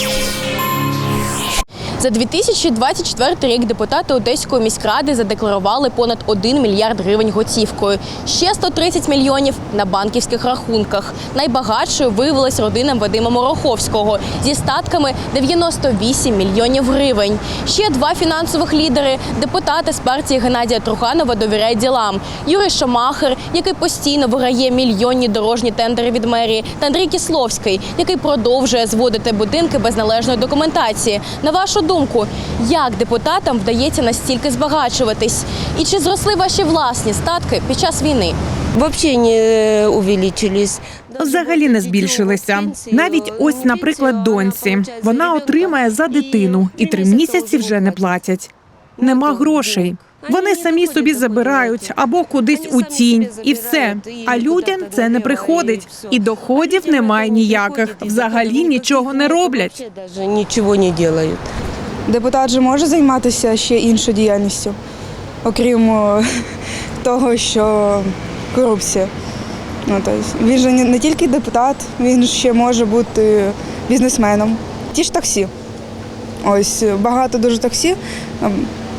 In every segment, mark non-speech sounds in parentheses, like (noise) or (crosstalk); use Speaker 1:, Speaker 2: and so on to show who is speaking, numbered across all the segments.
Speaker 1: Peace. За 2024 рік депутати Одеської міськради задекларували понад 1 мільярд гривень готівкою. Ще 130 мільйонів на банківських рахунках. Найбагатшою виявилась родина Вадима Мороховського зі статками 98 мільйонів гривень. Ще два фінансових лідери депутати з партії Геннадія Труханова довіряють ділам. Юрій Шамахер, який постійно виграє мільйонні дорожні тендери від мерії, та Андрій Кісловський, який продовжує зводити будинки без належної документації. На вашу думку, як депутатам вдається настільки збагачуватись? І чи зросли ваші власні статки під час війни?
Speaker 2: Вообще не увеличились.
Speaker 3: Взагалі не збільшилися. Навіть ось, наприклад, доньці. Вона отримає за дитину і три місяці вже не платять. Нема грошей. Вони самі собі забирають або кудись у тінь, і все. А людям це не приходить, і доходів немає ніяких. Взагалі нічого не роблять.
Speaker 2: Ничего не делают.
Speaker 4: Депутат же може займатися ще іншою діяльністю, окрім (laughs) того, що корупція. Ну, тобто, він же не, тільки депутат, він ще може бути бізнесменом. Ті ж таксі. Ось багато дуже таксі. Ем,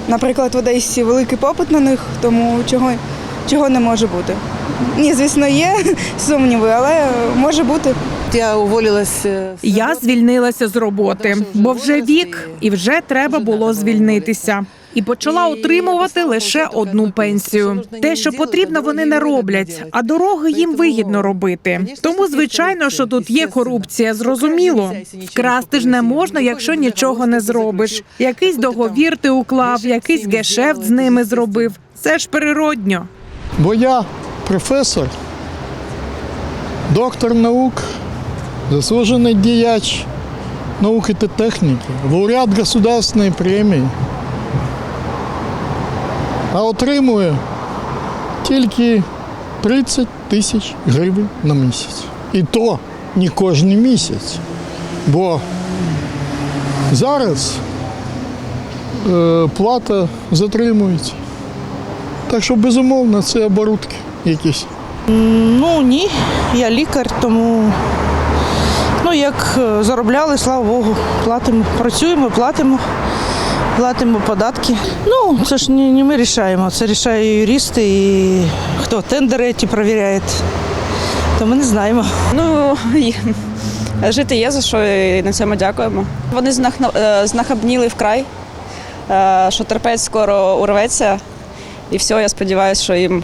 Speaker 4: Наприклад, в Одесі великий попит на них, тому чого, чого не може бути. Ні, звісно, є сумніви, але може бути.
Speaker 5: Я уволилась. е,
Speaker 3: Я звільнилася з роботи, бо вже вік, і вже треба було звільнитися. І почала отримувати лише одну пенсію. Те, що потрібно, вони не роблять, а дороги їм вигідно робити. Тому, звичайно, що тут є корупція. Зрозуміло, вкрасти ж не можна, якщо нічого не зробиш. Якийсь договір ти уклав, якийсь гешефт з ними зробив. Це ж природньо.
Speaker 6: Бо я професор, доктор наук, заслужений діяч науки та техніки, лауреат государственної премії. А отримую тільки 30 тисяч гривень на місяць. І то не кожен місяць. Бо зараз е, плата затримується. Так що, безумовно, це оборудки якісь.
Speaker 5: Ну ні, я лікар, тому ну як е, заробляли, слава Богу, платимо, працюємо, платимо, платимо податки. Ну, це ж не, не ми рішаємо, це рішають юристи і хто тендери ті перевіряє. То ми не знаємо.
Speaker 7: Ну жити є за що і на цьому дякуємо. Вони е, знахабніли вкрай, е, що терпець скоро урветься, і все, я сподіваюся, що їм